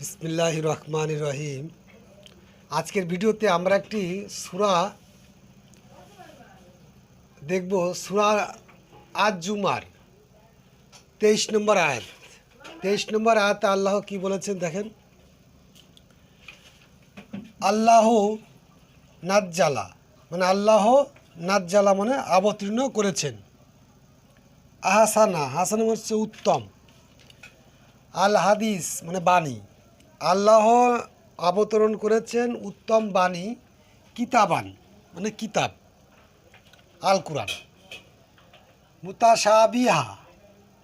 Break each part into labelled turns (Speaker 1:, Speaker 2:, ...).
Speaker 1: বিসমিল্লাহ রহমান রহিম। আজকের ভিডিওতে আমরা একটি সুরা দেখব, সুরা আজ জুমার তেইশ নম্বর আয়াত। তেইশ নম্বর আয়াতে আল্লাহ কি বলেছেন দেখেন? আল্লাহ নাজ্জালা মানে আল্লাহ নাজ্জালা মানে অবতীর্ণ করেছেন। আহাসানা হাসানা মানে হচ্ছে উত্তম। আল হাদিস মানে বাণী। আল্লাহ অবতরণ করেছেন উত্তম বাণী, কিতাবান মানে কিতাব আল কুরআন মুতাসাবিহা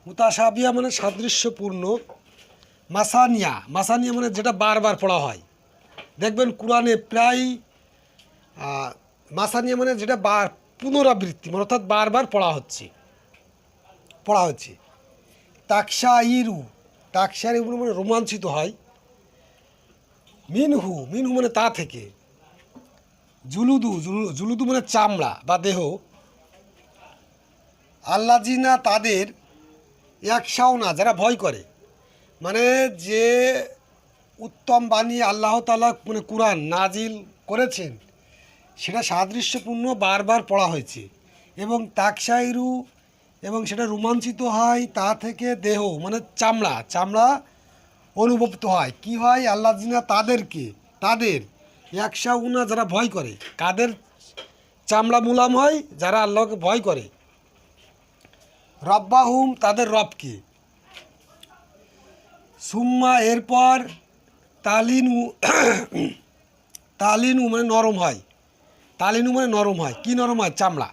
Speaker 1: মুতাসাবিহা মানে সাদৃশ্যপূর্ণ, মাসানিয়া মাসানিয়া মানে যেটা বারবার পড়া হয়। দেখবেন কোরআনে প্রায় মাসানিয়া মানে যেটা বার, পুনরাবৃত্তি মানে অর্থাৎ বারবার পড়া হচ্ছে পড়া হচ্ছে। তাকসা ইরু তাকসা ইরু মানে রোমাঞ্চিত হয়। মিনহু মিনহু মানে তা থেকে। জুলুদু, জুলু- জুলুদু মানে চামড়া বা দেহ। আল্লাজিনা তাদের একসাও না, যারা ভয় করে। মানে যে উত্তম বাণী আল্লাহ তালা মানে কোরআন নাজিল করেছেন, সেটা সাদৃশ্যপূর্ণ বারবার পড়া হয়েছে। এবং তাকসাইরু এবং সেটা রোমাঞ্চিত হয় তা থেকে দেহ মানে চামড়া। চামড়া অনুভূত হয়। কি হয়? আল্লাহ তাদেরকে, তাদের একশা উনা যারা ভয় করে, কাদের চামড়া মুলাম হয়, যারা আল্লাহকে ভয় করে। রব্বাহুম তাদের রবকে। সুম্মা এরপর তালিনু তালিনু মানে নরম হয়। তালিনু মানে নরম হয়। কি নরম হয়? চামড়া।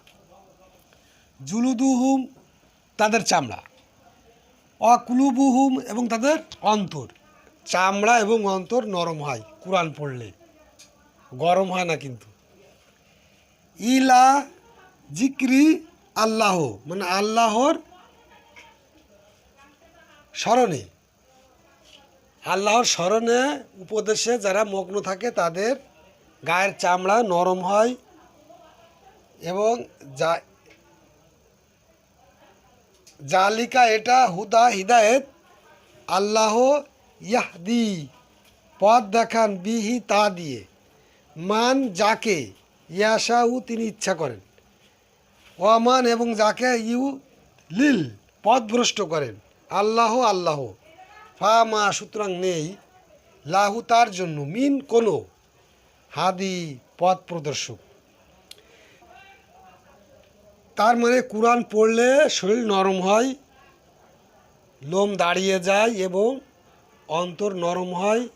Speaker 1: জুলুদুহুম তাদের চামড়া। অকুলুবুহুম এবং তাদের অন্তর। চামড়া এবং অন্তর নরম হয় কোরআন পড়লে। গরম হয় না কিন্তু। ইলা জিক্রি আল্লাহ মানে আল্লাহর স্মরণে। আল্লাহর স্মরণে উপদেশে যারা মগ্ন থাকে, তাদের গায়ের চামড়া নরম হয় এবং যা জালিকা এটা হুদা হিদায়েত। আল্লাহ ইয়াহদি, পথ দেখান বিহি তা দিয়ে। মান যাকে ইয়াশাহু তিনি ইচ্ছা করেন। ওয়ামান এবং যাকে ইউ লিল, পথভ্রষ্ট করেন। আল্লাহ আল্লাহ। ফা মা সুতরাং নেই। লাহু তার জন্য, মিন কোনো হাদি, পথ প্রদর্শক। তার মানে কোরআন পড়লে শরীর নরম হয়, লোম দাঁড়িয়ে যায় এবং অন্তর নরম হয়।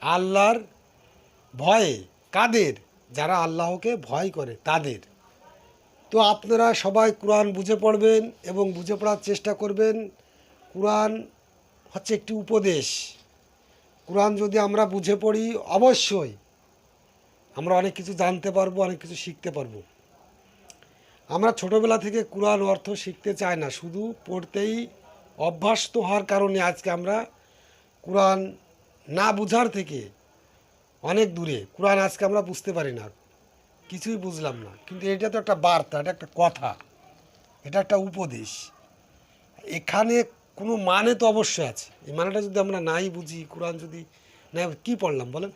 Speaker 1: আল্লাহর ভয়ে, কাদের? যারা আল্লাহকে ভয় করে, তাদের। তো আপনারা সবাই কোরআন বুঝে পড়বেন এবং বুঝে পড়ার চেষ্টা করবেন। কোরআন হচ্ছে একটি উপদেশ। কোরআন যদি আমরা বুঝে পড়ি, অবশ্যই আমরা অনেক কিছু জানতে পারব, অনেক কিছু শিখতে পারব। আমরা ছোটোবেলা থেকে কোরআন অর্থ শিখতে চাই না, শুধু পড়তেই অভ্যস্ত হওয়ার কারণে আজকে আমরা কোরআন না বুঝার থেকে অনেক দূরে। কোরআন আজকে আমরা বুঝতে পারি না, কিছুই বুঝলাম না। কিন্তু এটা তো একটা বার্তা, এটা একটা কথা, এটা একটা উপদেশ। এখানে কোনো মানে তো অবশ্যই আছে। এই মানেটা যদি আমরা নাই বুঝি কোরআন যদি না কী পড়লাম বলেন?